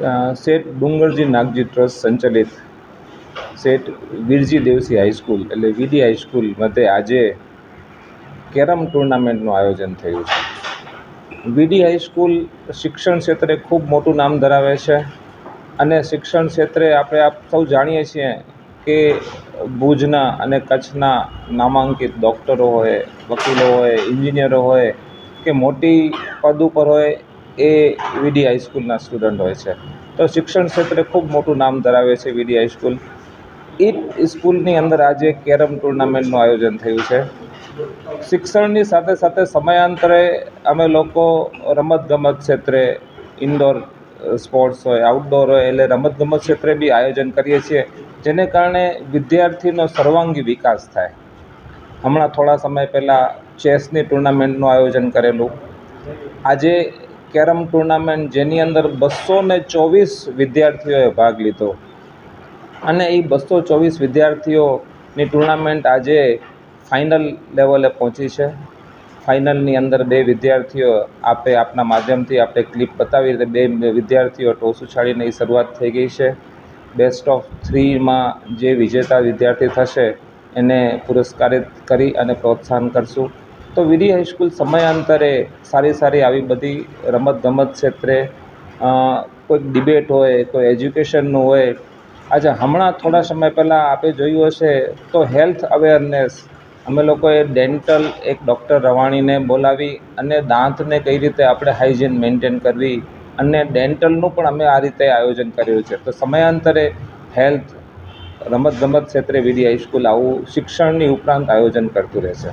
શેઠ ડુંગરજી Nagji trust સંચાલિત શેઠ Virji Devsi high school એટલે વીડી high school મધ્યે આજે કેરમ ટુર્નામેન્ટનું આયોજન થયું છે. વીડી હાઈસ્કૂલ શિક્ષણ ક્ષેત્રે ખૂબ મોટું નામ ધરાવે છે અને શિક્ષણ ક્ષેત્રે આપણે આપ સૌ જાણીએ છીએ કે ભુજના અને કચ્છના નામાંકિત ડૉક્ટરો હોય, વકીલો હોય, એન્જિનિયરો હોય કે મોટી પદ ઉપર હોય એ વીડી હાઈસ્કૂલના સ્ટુડન્ટ હોય છે. તો શિક્ષણ ક્ષેત્રે ખૂબ મોટું નામ ધરાવે છે વીડી હાઈસ્કૂલ એ સ્કૂલની અંદર આજે કેરમ ટુર્નામેન્ટનું આયોજન થયું છે. શિક્ષણની સાથે સાથે સમયાંતરે અમે લોકો રમતગમત ક્ષેત્રે ઇન્ડોર સ્પોર્ટ્સ હોય આઉટડોર હોય, એટલે રમતગમત ક્ષેત્રે બી આયોજન કરીએ છીએ, જેને કારણે વિદ્યાર્થીનો સર્વાંગી વિકાસ થાય. હમણાં થોડા સમય પહેલાં ચેસની ટુર્નામેન્ટનું આયોજન કરેલું. આજે કેરમ ટુર્નામેન્ટ જેની અંદર બસો ને ચોવીસ વિદ્યાર્થીઓએ ભાગ લીધો. અને એ બસો ચોવીસ વિદ્યાર્થીઓની ટુર્નામેન્ટ આજે ફાઇનલ લેવલે પહોંચી છે. ફાઇનલની અંદર બે વિદ્યાર્થીઓ આપે આપના માધ્યમથી આપણે ક્લિપ બતાવી રીતે બે વિદ્યાર્થીઓ ટોસ ઉછાળીને એ શરૂઆત થઈ ગઈ છે. બેસ્ટ ઓફ થ્રીમાં જે વિજેતા વિદ્યાર્થી થશે એને પુરસ્કારિત કરી અને પ્રોત્સાહન કરશું. તો વીડી હાઈસ્કૂલ સમયાંતરે સારી સારી આવી બધી રમતગમત ક્ષેત્રે કોઈક ડિબેટ હોય, કોઈ એજ્યુકેશનનું હોય. આજે હમણાં થોડા સમય પહેલાં આપે જોયું હશે તો હેલ્થ અવેરનેસ અમે લોકોએ ડેન્ટલ એક ડૉક્ટર રવાણીને બોલાવી અને દાંતને કઈ રીતે આપણે હાઇજીન મેન્ટેન કરવી અને ડેન્ટલનું પણ અમે આ રીતે આયોજન કર્યું છે. તો સમયાંતરે હેલ્થ રમતગમત ક્ષેત્રે વીડી હાઈસ્કૂલ આવું શિક્ષણની ઉપરાંત આયોજન કરતું રહેશે.